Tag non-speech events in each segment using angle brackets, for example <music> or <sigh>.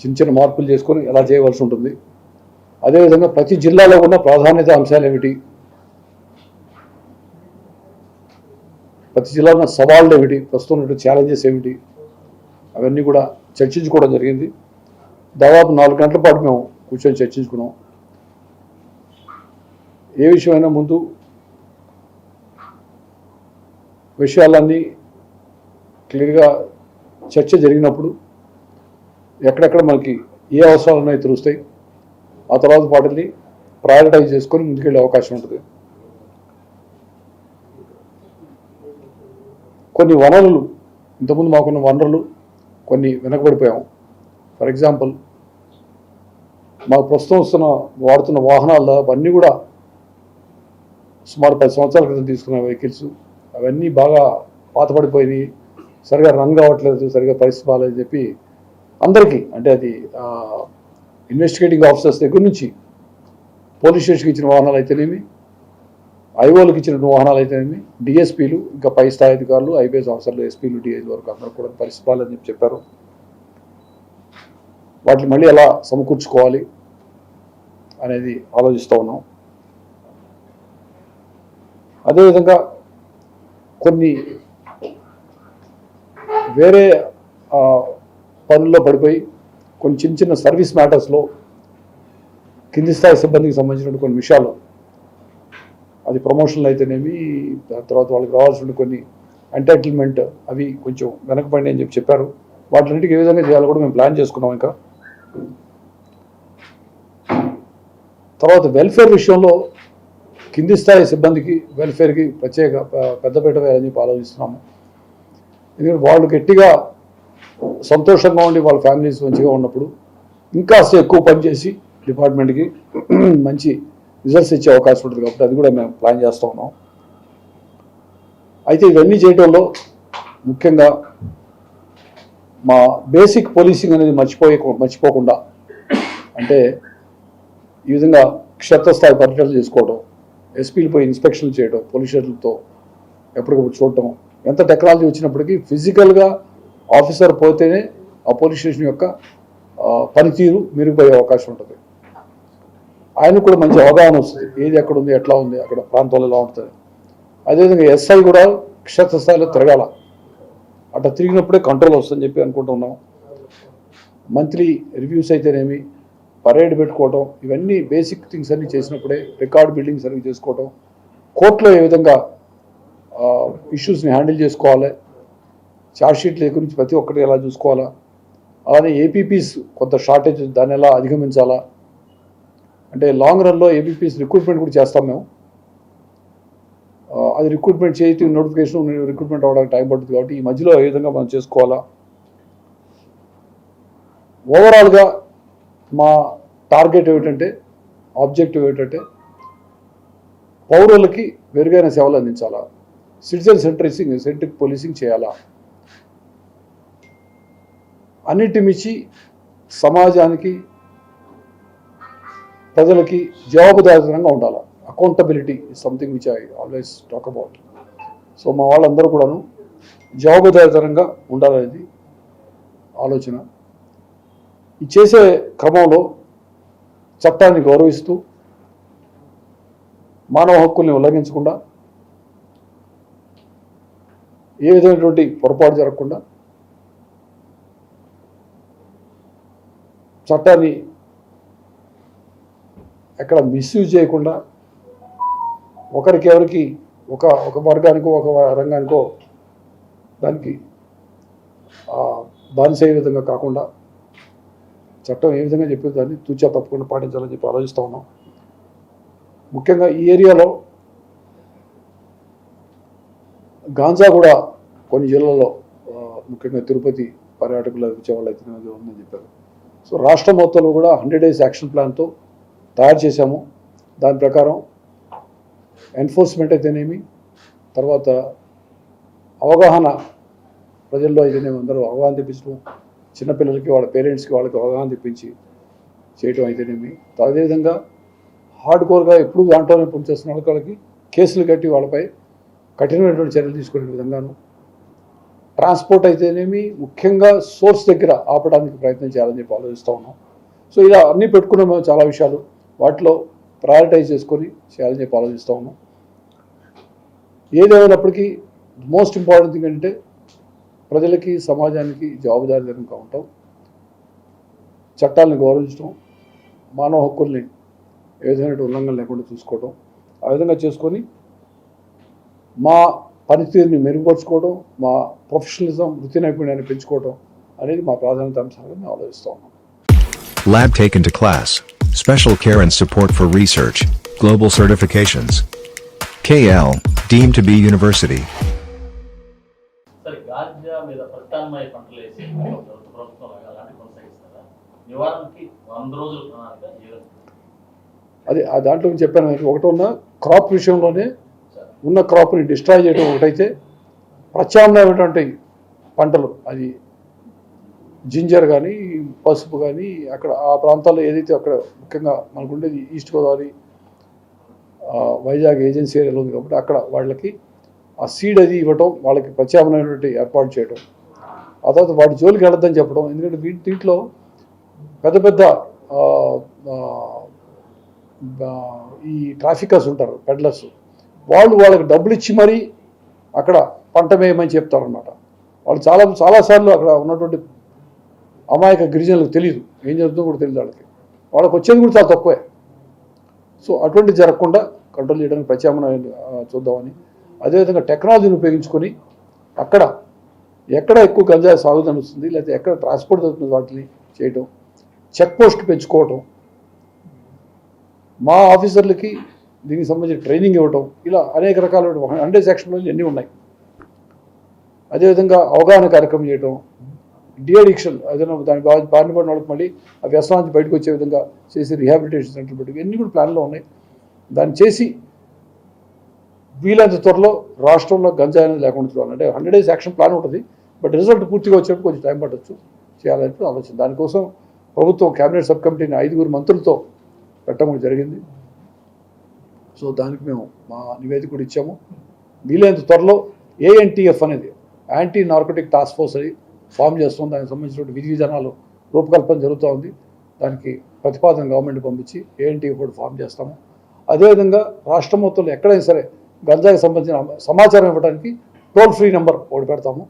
చిన్న చిన్న మార్పులు చేసుకొని ఎలా చేయవలసి ఉంటుంది. అదేవిధంగా ప్రతి జిల్లాలో ఉన్న ప్రాధాన్యత అంశాలు ఏమిటి? ప్రతి జిల్లాలో ఉన్న సవాళ్ళు ఏమిటి? ప్రస్తుతం ఉన్నటువంటి ఛాలెంజెస్ ఏమిటి? అవన్నీ కూడా చర్చించుకోవడం జరిగింది. దాదాపు నాలుగు గంటల పాటు మేము కూర్చొని చర్చించుకున్నాం. ఏ విషయమైనా ముందు విషయాలన్నీ క్లియర్గా చర్చ జరిగినప్పుడు ఎక్కడెక్కడ మనకి ఏ అవసరాలు ఉన్నాయో తెలుస్తాయి. ఆ తర్వాత వాటిని ప్రయారిటైజ్ చేసుకొని ముందుకెళ్ళే అవకాశం ఉంటుంది. కొన్ని వనరులు ఇంతకుముందు మాకున్న వనరులు కొన్ని వెనకబడిపోయాము ఫర్ ఎగ్జాంపుల్ మాకు ప్రస్తుతం వస్తున్న వాడుతున్న వాహనాలు అవన్నీ కూడా సుమారు పది సంవత్సరాల క్రితం తీసుకున్న వెహికల్స్. అవన్నీ బాగా పాతపడిపోయినాయి సరిగా రన్ కావట్లేదు సరిగా పరిస్థితి బాగాలేదని చెప్పి అందరికీ అంటే అది ఇన్వెస్టిగేటింగ్ ఆఫీసర్స్ దగ్గర నుంచి పోలీస్ స్టేషన్కి ఇచ్చిన వాహనాలు అయితేనేమి ఐఓలకు ఇచ్చిన వాహనాలు అయితేనేమి డిఎస్పీలు ఇంకా పై స్థాయి అధికారులు ఐపీఎస్ ఆఫీసర్లు ఎస్పీలు డిఐలు వరకు అందరూ కూడా పరిస్థితి చెప్పి చెప్పారు. వాటిని మళ్ళీ ఎలా సమకూర్చుకోవాలి అనేది ఆలోచిస్తూ ఉన్నాం. అదేవిధంగా కొన్ని వేరే పనుల్లో పడిపోయి కొన్ని చిన్న చిన్న సర్వీస్ మ్యాటర్స్లో కింది స్థాయి సిబ్బందికి సంబంధించిన కొన్ని విషయాలు అది ప్రమోషన్లు అయితేనేమి దాని తర్వాత వాళ్ళకి రావాల్సిన కొన్ని ఎంటైటిల్మెంట్ అవి కొంచెం వెనకపడి అని చెప్పి చెప్పారు. వాటిన్నిటికి ఏ విధంగా చేయాలో కూడా మేము ప్లాన్ చేసుకున్నాం ఇంకా. తర్వాత వెల్ఫేర్ విషయంలో కింది స్థాయి సిబ్బందికి వెల్ఫేర్కి ప్రత్యేక పెద్దపీట వేయాలని చెప్పి ఆలోచిస్తున్నాము. ఎందుకంటే వాళ్ళు గట్టిగా సంతోషంగా ఉండి వాళ్ళ ఫ్యామిలీస్ మంచిగా ఉన్నప్పుడు ఇంకాస్త ఎక్కువ పనిచేసి డిపార్ట్మెంట్కి <clears throat> మంచి రిజల్ట్స్ ఇచ్చే అవకాశం ఉంటుంది కాబట్టి అది కూడా మేము ప్లాన్ చేస్తూ ఉన్నాం. అయితే ఇవన్నీ చేయడంలో ముఖ్యంగా మా బేసిక్ పోలీసింగ్ అనేది మర్చిపోయే మర్చిపోకుండా అంటే ఈ విధంగా క్షేత్రస్థాయి పర్యటనలు చేసుకోవడం ఎస్పీలు పోయి ఇన్స్పెక్షన్లు చేయడం పోలీసులతో ఎప్పటికప్పుడు చూడటం ఎంత టెక్నాలజీ వచ్చినప్పటికీ ఫిజికల్గా ఆఫీసర్ పోతేనే ఆ పోలీస్ స్టేషన్ యొక్క పనితీరు మెరుగుపోయే అవకాశం ఉంటుంది. ఆయనకు కూడా మంచి అవగాహన వస్తుంది. ఏది ఎక్కడ ఉంది ఎట్లా ఉంది అక్కడ ప్రాంతాల్లో ఎలా ఉంటుంది. అదేవిధంగా ఎస్ఐ కూడా క్షేత్రస్థాయిలో తిరగాల. అట్లా తిరిగినప్పుడే కంట్రోల్ వస్తుందని చెప్పి అనుకుంటున్నాం మంత్లీ రివ్యూస్ అయితేనేమి పరేడ్ పెట్టుకోవటం ఇవన్నీ బేసిక్ థింగ్స్ అన్నీ చేసినప్పుడే రికార్డ్ బిల్డింగ్స్ అన్ని చేసుకోవటం కోర్టులో ఏ విధంగా ఇష్యూస్ని హ్యాండిల్ చేసుకోవాలి ఛార్జ్షీట్ల గురించి ప్రతి ఒక్కటి ఎలా చూసుకోవాలా? అలానే ఏపీపీస్ కొంత షార్టేజ్ దాన్ని ఎలా అధిగమించాలా? అంటే లాంగ్ రన్లో ఏపీపీస్ రిక్రూట్మెంట్ కూడా చేస్తాం మేము. అది రిక్రూట్మెంట్ చేసి నోటిఫికేషన్ రిక్రూట్మెంట్ అవ్వడానికి టైం పడుతుంది కాబట్టి ఈ మధ్యలో ఏ విధంగా మనం చేసుకోవాలా? ఓవరాల్గా మా టార్గెట్ ఏమిటంటే ఆబ్జెక్టివ్ ఏమిటంటే పౌరులకి మెరుగైన సేవలు అందించాలా. సిటిజన్ సెంట్రిసింగ్ సెంట్రిక్ పోలీసింగ్ చేయాలా. అన్నిటి మించి సమాజానికి ప్రజలకి జవాబుదారితనంగా ఉండాలి. Accountability is something which I always talk about so మా వాళ్ళందరూ కూడాను జవాబుదారితనంగా ఉండాలనేది ఆలోచన. ఈ చేసే క్రమంలో చట్టాన్ని గౌరవిస్తూ మానవ హక్కుల్ని ఉల్లంఘించకుండా ఏ విధమైనటువంటి పొరపాటు జరగకుండా చట్టాన్ని ఎక్కడ మిస్యూజ్ చేయకుండా ఒకరికెవరికి ఒక ఒక వర్గానికో ఒక రంగానికో దానికి బానిస ఏ విధంగా కాకుండా చట్టం ఏ విధంగా చెప్పి దాన్ని తూచా తప్పకుండా పాటించాలని చెప్పి ఆలోచిస్తూ ఉన్నాం. ముఖ్యంగా ఈ ఏరియాలో గాంజా కూడా కొన్ని జిల్లాల్లో ముఖ్యంగా తిరుపతి పర్యాటకులు వచ్చే వాళ్ళు అయితే ఉందని చెప్పారు. సో రాష్ట్ర మొత్తంలో కూడా హండ్రెడ్ డేస్ యాక్షన్ ప్లాన్తో తయారు చేశాము. దాని ప్రకారం ఎన్ఫోర్స్మెంట్ అయితేనేమి తర్వాత అవగాహన ప్రజల్లో అయితేనేమి అందరూ అవగాహన తెప్పించడం చిన్నపిల్లలకి వాళ్ళ పేరెంట్స్కి వాళ్ళకి అవగాహన తెప్పించి చేయటం అయితేనేమి. అదేవిధంగా హార్డ్ కోర్గా ఎప్పుడు దాంట్లోనే పనిచేస్తున్న వాళ్ళకి కేసులు కట్టి వాళ్ళపై కఠినమైనటువంటి చర్యలు తీసుకునే విధంగాను ట్రాన్స్పోర్ట్ అయితేనేమి ముఖ్యంగా సోర్స్ దగ్గర ఆపడానికి ప్రయత్నం చేయాలని చెప్పి ఆలోచిస్తూ ఉన్నాం. సో ఇలా అన్నీ పెట్టుకున్నాం మేము చాలా విషయాలు. వాటిలో ప్రయారిటైజ్ చేసుకొని చేయాలని చెప్పి ఆలోచిస్తూ ఉన్నాం. ఏదేమైనప్పటికీ మోస్ట్ ఇంపార్టెంట్ థింగ్ అంటే ప్రజలకి సమాజానికి జవాబుదారీతనంగా ఉంటాం చట్టాలను గౌరవించడం మానవ హక్కుల్ని ఏ విధమైన ఉల్లంఘన లేకుండా చూసుకోవడం ఆ విధంగా చేసుకొని మా పనితీరుని మెరుగుపరుచుకోవడం మా ప్రొఫెషనలిజం వృత్తి నైపుణ్యాన్ని పెంచుకోవడం అనేది మా ప్రాధాన్యత అంశాలుగా మేము ఆలోచిస్తూ ఉన్నాం Lab taken to class. Special care and support for research. Global certifications. KL, deemed to be university. అది ఆ దాంట్లో చెప్పాను ఒకటి ఉన్న క్రాప్ విషయంలోనే ఉన్న క్రాప్ని డిస్ట్రాయ్ చేయడం ఒకటైతే ప్రత్యామ్నాయమైనటువంటి పంటలు. అది జింజర్ కానీ పసుపు కానీ అక్కడ ఆ ప్రాంతాల్లో ఏదైతే అక్కడ ముఖ్యంగా మనకు ఉండేది ఈస్ట్ గోదావరి వైజాగ్ ఏజెన్సీ ఏరియాలో ఉంది కాబట్టి అక్కడ వాళ్ళకి ఆ సీడ్ అది ఇవ్వటం వాళ్ళకి ప్రత్యామ్నాయమైనటువంటి ఏర్పాటు చేయడం ఆ తర్వాత వాటి జోలికి వెళ్ళొద్దని చెప్పడం ఎందుకంటే వీటి దీంట్లో పెద్ద పెద్ద ఈ ట్రాఫికర్స్ ఉంటారు పెడ్లర్స్. వాళ్ళు వాళ్ళకి డబ్బులు ఇచ్చి మరీ అక్కడ పంట వేయమని చెప్తారనమాట వాళ్ళు చాలా చాలాసార్లు అక్కడ ఉన్నటువంటి అమాయక గిరిజనులకు తెలియదు ఏం జరుగుతుందో కూడా తెలియదు వాళ్ళకి. వాళ్ళకి వచ్చేది కూడా చాలా తక్కువే. సో అటువంటి జరగకుండా కంట్రోల్ చేయడానికి ప్రత్యామ్నాయం చూద్దామని. అదేవిధంగా టెక్నాలజీని ఉపయోగించుకొని అక్కడ ఎక్కడ ఎక్కువ గంజాయి సాగు జరుగుతుంది లేకపోతే ఎక్కడ ట్రాన్స్పోర్ట్ జరుగుతుంది వాటిని చేయటం చెక్ పోస్ట్ పెంచుకోవటం. మా ఆఫీసర్లకి దీనికి సంబంధించిన ట్రైనింగ్ ఇవ్వటం ఇలా అనేక రకాల హండ్రెడ్ సెక్షన్లో ఎన్ని ఉన్నాయి. అదేవిధంగా అవగాహన కార్యక్రమం చేయటం డిఅడిక్షన్ ఏదైనా దాని బా బారిన పడిన వాళ్ళకి మళ్ళీ ఆ వ్యసనం నుంచి బయటకు వచ్చే విధంగా చేసి రిహాబిలిటేషన్ సెంటర్ పెట్టి ఇవన్నీ కూడా ప్లాన్లో ఉన్నాయి. దాన్ని చేసి వీలైనంత త్వరలో రాష్ట్రంలో గంజాయి అనేది లేకుండా చూడాలి. అంటే హండ్రెడ్ డేస్ యాక్షన్ ప్లాన్ ఉంటుంది బట్ రిజల్ట్ పూర్తిగా వచ్చేప్పుడు కొంచెం టైం పట్టొచ్చు చేయాలని ఆలోచన. దానికోసం ప్రభుత్వం కేబినెట్ సబ్ కమిటీని ఐదుగురు మంత్రులతో పెట్టడం జరిగింది. సో దానికి మేము మా నివేదిక కూడా ఇచ్చాము. వీలైనంత త్వరలో ఏఎన్టీఎఫ్ అనేది యాంటీ నార్కోటిక్ టాస్క్ ఫోర్స్ అని ఫామ్ చేస్తాం దానికి సంబంధించిన విధి విధానాలు రూపకల్పన జరుగుతూ ఉంది. దానికి ప్రతిపాదన గవర్నమెంట్ పంపించి ఏఎన్టీఎఫ్ కూడా ఫామ్ చేస్తాము. అదేవిధంగా రాష్ట్ర మొత్తంలో ఎక్కడైనా సరే గంజాకి సంబంధించిన సమాచారం ఇవ్వడానికి టోల్ ఫ్రీ నెంబర్ ఒకటి పెడతాము.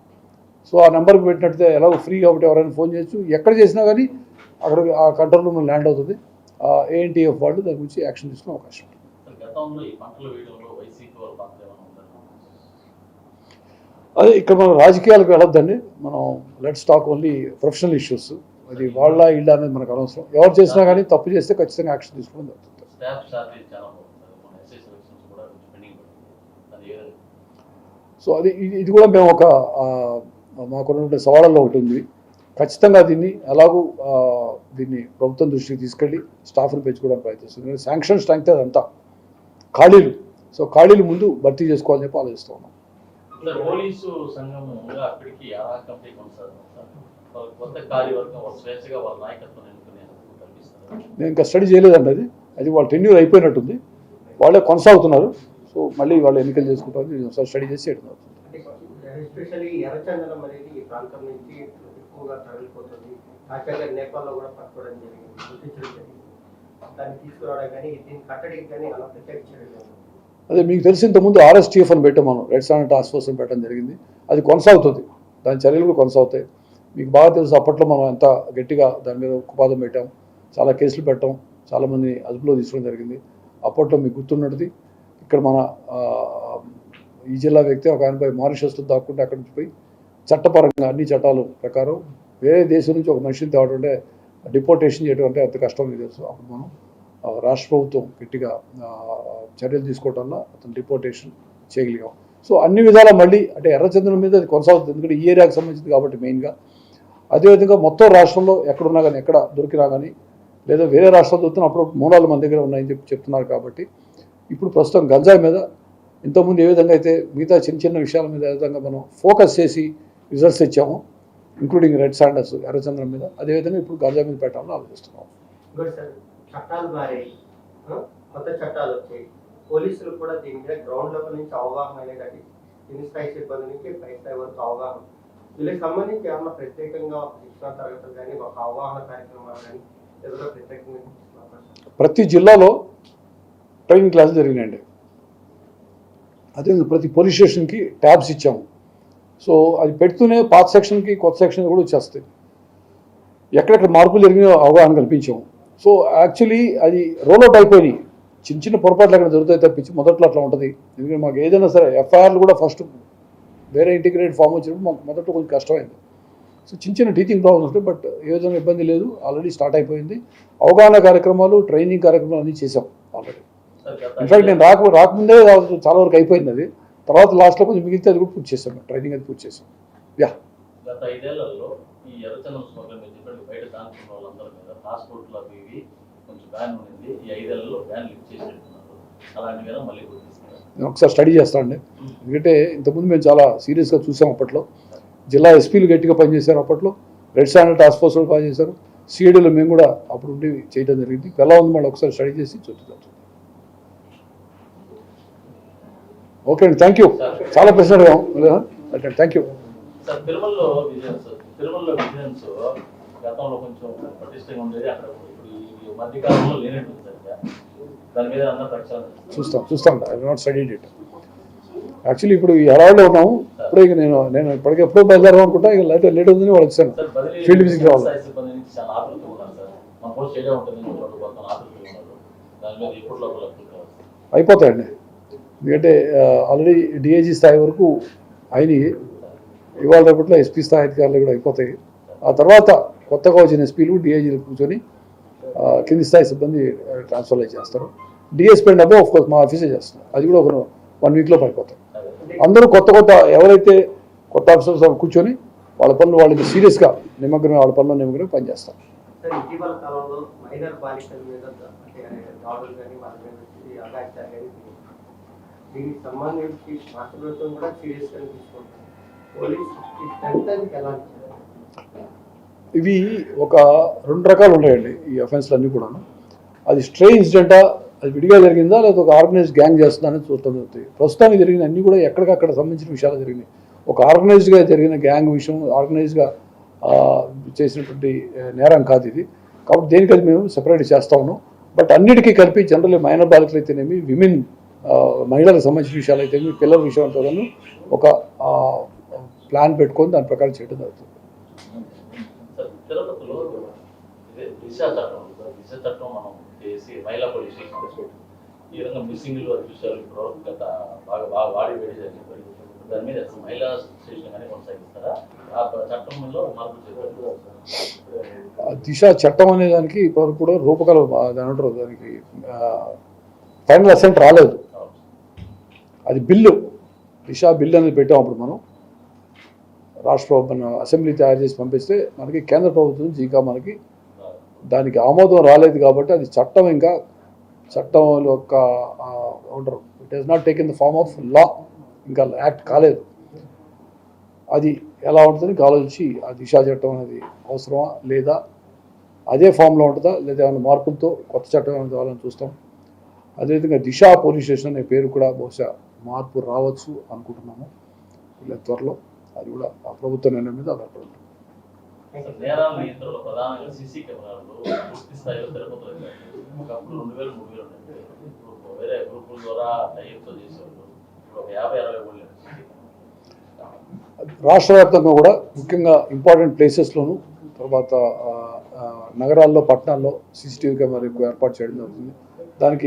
సో ఆ నెంబర్కి పెట్టినట్టే ఎలాగో ఫ్రీ కాబట్టి ఎవరైనా ఫోన్ చేయొచ్చు. ఎక్కడ చేసినా కానీ అక్కడ ఆ కంట్రోల్ రూమ్ ల్యాండ్ అవుతుంది. ఆ ఏఎన్టీఎఫ్ వాళ్ళు దాని గురించి యాక్షన్ తీసుకునే అవకాశం ఉంటుంది. గతంలో ఈ పంటలు వేయడంలో వైసీపీ అదే ఇక్కడ మనం రాజకీయాలకు వెళ్ళొద్దండి. మనం let's talk only professional issues. అది వాళ్ళ ఇళ్ళ అనేది మనకు అనవసరం. ఎవరు చేసినా కానీ తప్పు చేస్తే ఖచ్చితంగా యాక్షన్ తీసుకోవడం జరుగుతుంది. సో అది ఇది కూడా మేము ఒక మాకున్నటువంటి సవాళ్ళలో ఒకటి ఉంది. ఖచ్చితంగా దీన్ని ఎలాగూ దీన్ని ప్రభుత్వం దృష్టికి తీసుకెళ్ళి స్టాఫ్ని పెంచుకోవడానికి ప్రయత్నిస్తుంది శాంక్షన్ స్ట్రెంగ్త్ అదంతా. ఖాళీలు. సో ఖాళీలు ముందు భర్తీ చేసుకోవాలని చెప్పి ఆలోచిస్తూ ఉన్నాం. పోలీసు సంఘం అక్కడికి కంపెనీ కొత్త కార్యవర్గం స్వేచ్ఛగా వాళ్ళ నాయకత్వం నేను ఇంకా స్టడీ చేయలేదండి అది. అది వాళ్ళ టెన్యూర్ అయిపోయినట్టుంది. వాళ్ళే కొనసాగుతున్నారు. సో మళ్ళీ వాళ్ళు ఎన్నికలు చేసుకుంటారు ఒకసారి స్టడీ చేసి చేయడం అవుతుంది ఎస్పెషల్లీ ఎర్రచందనం అనేది ఈ ప్రాంతం నుంచి ఎక్కువగా తరలిపోతుంది. నేపాల్లో కూడా పట్టుకోవడం జరిగింది. అదే మీకు తెలిసి ఇంతకుముందు ఆర్ఎస్టీఎఫ్ అని పెట్టాం మనం రెడ్ స్టాండ్ టాస్క్ ఫోర్స్ అని పెట్టడం జరిగింది. అది కొనసాగుతుంది. దాని చర్యలు కూడా కొనసాగుతాయి. మీకు బాగా తెలుసు అప్పట్లో మనం ఎంత గట్టిగా దాని మీద ఉక్కుపాదం పెట్టాం. చాలా కేసులు పెట్టాం. చాలామంది అదుపులో తీసుకోవడం జరిగింది. అప్పట్లో మీకు గుర్తున్నది ఇక్కడ మన ఈ జిల్లా వ్యక్తి ఒక ఆయనపై మారిషస్లో దాక్కుంటే అక్కడి నుంచి పోయి చట్టపరంగా అన్ని చట్టాల ప్రకారం వేరే దేశం నుంచి ఒక మనిషిని తేవడం అంటే డిపోర్టేషన్ చేయడం అంటే అంత కష్టం తెలుసు. అప్పుడు మనం రాష్ట్ర ప్రభుత్వం గట్టిగా చర్యలు తీసుకోవటం వల్ల అతను డిపోర్టేషన్ చేయగలిగాం. సో అన్ని విధాలు మళ్ళీ అంటే ఎర్రచంద్రం మీద అది కొనసాగుతుంది. ఎందుకంటే ఈ ఏరియాకి సంబంధించింది కాబట్టి మెయిన్గా. అదేవిధంగా మొత్తం రాష్ట్రంలో ఎక్కడున్నా కానీ ఎక్కడ దొరికినా కానీ లేదా వేరే రాష్ట్రాలు దొరుకుతున్నప్పుడు మూలాలు మన దగ్గర ఉన్నాయని చెప్పి చెప్తున్నారు కాబట్టి ఇప్పుడు ప్రస్తుతం గంజాయి మీద ఇంతకుముందు ఏ విధంగా అయితే మిగతా చిన్న చిన్న విషయాల మీద ఏ విధంగా మనం ఫోకస్ చేసి రిజల్ట్స్ ఇచ్చాము ఇంక్లూడింగ్ రెడ్ శాండర్స్ ఎర్రచంద్రం మీద. అదేవిధంగా ఇప్పుడు గంజాయి మీద పెట్టాలని ఆలోచిస్తున్నాం చట్టాలు మారాయి. ఆ? కొత్త చట్టాలు వచ్చాయి. పోలీసులు కూడా దీని మీద గ్రౌండ్ లెవెల్ నుంచి అవగాహన అనేది కింది స్థాయి సిబ్బంది నుంచి పై స్థాయి వరకు అవగాహన. వీళ్ళకి సంబంధించి ఏమన్నా ప్రత్యేకంగా శిక్షణ తరగతులు కానీ ఒక అవగాహన కార్యక్రమాలు కానీ ఏదైనా ప్రత్యేకంగా ప్రతి జిల్లాలో ట్రైనింగ్ క్లాసులు జరిగినాయండి. అదే ప్రతి పోలీస్ స్టేషన్కి ట్యాబ్స్ ఇచ్చాము. సో అది పెడుతూనే పాత సెక్షన్కి కొత్త సెక్షన్ కూడా వచ్చేస్తాయి. ఎక్కడెక్కడ మార్పులు జరిగినాయో అవగాహన కల్పించాము. సో యాక్చువల్లీ అది రోల్ అవుట్ అయిపోయినాయి. చిన్న చిన్న పొరపాట్లు అక్కడ జరుగుతాయి తప్పించి మొదట్లో అట్లా ఉంటుంది. ఎందుకంటే మాకు ఏదైనా సరే ఎఫ్ఐఆర్లు కూడా ఫస్ట్ వేరే ఇంటిగ్రేటెడ్ ఫామ్ వచ్చినప్పుడు మాకు మొదట్లో కొంచెం కష్టమైంది. సో చిన్న చిన్న టీచింగ్ ప్రాబ్లమ్స్ ఉంటాయి బట్ ఏ విధంగా ఇబ్బంది లేదు. ఆల్రెడీ స్టార్ట్ అయిపోయింది. అవగాహన కార్యక్రమాలు ట్రైనింగ్ కార్యక్రమాలు అన్నీ చేసాం ఆల్రెడీ. ఇన్ఫాక్ట్ నేను రాక రాకముందే చాలా వరకు అయిపోయింది అది. తర్వాత లాస్ట్లో కొంచెం మిగిలితే అది కూడా పూర్తి చేసాం ట్రైనింగ్ అది పూర్తి చేసాం యా గత ఐదేళ్ళలో ఈ స్మగ్లింగ్ చెప్పండి బయట వాళ్ళందరి మీద పాస్పోర్ట్లు అవి ఇవి కొంచెం బ్యాన్ ఉండింది ఈ ఐదేళ్ళలో బ్యాన్ లిఫ్ట్ చేసి పెట్టుకున్నారు అలాంటి మీద మళ్ళీ నేను ఒకసారి స్టడీ చేస్తానండి ఎందుకంటే ఇంతకుముందు మేము చాలా సీరియస్గా చూసాం అప్పట్లో. జిల్లా ఎస్పీలు గట్టిగా పనిచేశారు అప్పట్లో. రెడ్ స్టాండర్డ్ టాస్క్ ఫోర్స్ పనిచేశారు. సిఐడీలో మేము కూడా అప్పుడు ఉండి చేయడం జరిగింది. ఎలా ఉంది మళ్ళీ ఒకసారి స్టడీ చేసి చూద్దాం. ఓకే అండి థ్యాంక్ యూ చాలా ప్రశ్న ఓకే థ్యాంక్ యూ చూస్తాం చూస్తాం. I not study it actually ఇప్పుడు ఈ హడావిడిలో ఉన్నాము. ఇప్పుడే ఇక నేను నేను ఇప్పటికే ఎప్పుడో బయలుదేరాం అనుకుంటా ఇక లేట్ లేట్ అవుతుంది వాళ్ళు వచ్చాను ఫీల్డ్ విజిట్ రావాలి. కావాలి. అయిపోతాయండి. ఎందుకంటే ఆల్రెడీ డిఐజీ స్థాయి వరకు అయినాయి ఇవాళ రేపట్లో ఎస్పీ స్థాయి అధికారులు కూడా అయిపోతాయి. ఆ తర్వాత కొత్తగా వచ్చిన ఎస్పీలు డిఐజీలు కూర్చొని కింది స్థాయి సిబ్బంది ట్రాన్స్ఫర్ చేస్తారు. డిఎస్పీ అండ్ అబో కోర్స్ మా ఆఫీసే చేస్తారు అది కూడా ఒక వన్ వీక్లో పడిపోతాయి అందరూ కొత్త కొత్త ఎవరైతే కొత్త ఆఫీసర్స్ కూర్చొని వాళ్ళ పనులు వాళ్ళకి సీరియస్గా నిమగ్నమే వాళ్ళ పనులు నిమగ్నమే పనిచేస్తారు. ఇటీవల కాలంలో మైనర్ బాలికల మీద అంటే దాడులు కానీ వాళ్ళ మీద అగాచాలు కానీ దీనికి సంబంధించి రాష్ట్ర ప్రభుత్వం కూడా సీరియస్గా తీసుకుంటుంది పోలీస్ ఈ ఎలా ఇవి ఒక రెండు రకాలు ఉన్నాయండి ఈ అఫెన్స్లు అన్నీ కూడా అది స్ట్రే ఇన్సిడెంటా అది విడిగా జరిగిందా లేదా ఒక ఆర్గనైజ్డ్ గ్యాంగ్ చేస్తుందని అనేది చూస్తాం ప్రస్తుతానికి జరిగిన అన్నీ కూడా ఎక్కడికక్కడ సంబంధించిన విషయాలు జరిగినాయి. ఒక ఆర్గనైజ్డ్గా జరిగిన గ్యాంగ్ విషయం ఆర్గనైజ్గా చేసినటువంటి నేరం కాదు ఇది. కాబట్టి దేనికది మేము సెపరేట్ చేస్తా ఉన్నాం. బట్ అన్నిటికీ కలిపి జనరల్లీ మైనర్ బాలికలు అయితేనేమి విమెన్ మహిళలకు సంబంధించిన విషయాలు అయితేనేమి పిల్లల విషయంతో ఒక ప్లాన్ పెట్టుకొని దాని ప్రకారం చేయడం జరుగుతుంది. దిశ చట్టం అనే దానికి ఇప్పటివరకు కూడా రూపకల్ప దాని దానికి ఫైనల్ అసెంట్ రాలేదు. అది బిల్లు దిశా బిల్లు అనేది పెట్టాం అప్పుడు మనం. రాష్ట్ర అసెంబ్లీ తయారు చేసి పంపిస్తే మనకి కేంద్ర ప్రభుత్వం నుంచి ఇంకా మనకి దానికి ఆమోదం రాలేదు కాబట్టి అది చట్టం ఇంకా చట్టం యొక్క ఆ, it has not take in the form of law ఇంకా యాక్ట్ కాలేదు. అది ఎలా ఉంటుందని ఆలోచించి ఆ దిశా చట్టం అనేది అవసరమా లేదా అదే ఫామ్లో ఉంటుందా లేదా ఏమైనా మార్పులతో కొత్త చట్టం ఏమైనా చూస్తాం. అదేవిధంగా దిశా పోలీస్ స్టేషన్ అనే పేరు కూడా బహుశా మార్పు రావచ్చు అనుకుంటున్నాము. ఇలా త్వరలో అది కూడా ఆ ప్రభుత్వ నిర్ణయం మీద ఆధారపడి ఉంటుంది. నేరాల నియంత్రణలో ప్రధానంగా సీసీ కెమెరాలు పూర్తి స్థాయిలో తిరుపతిలో ఉన్నాయి. ఒకప్పుడు రెండు వేలు మూడు వేలు ఉన్నాయి ఇప్పుడు వేరే గ్రూపుల ద్వారా టైప్తో చేసేవాళ్ళు. ఇప్పుడు ఒక యాభై అరవై ఊళ్ళు రాష్ట్ర వ్యాప్తంగా కూడా ముఖ్యంగా ఇంపార్టెంట్ ప్లేసెస్లోను తర్వాత నగరాల్లో పట్టణాల్లో సీసీటీవీ కెమెరా ఎక్కువ ఏర్పాటు చేయడం జరుగుతుంది. దానికి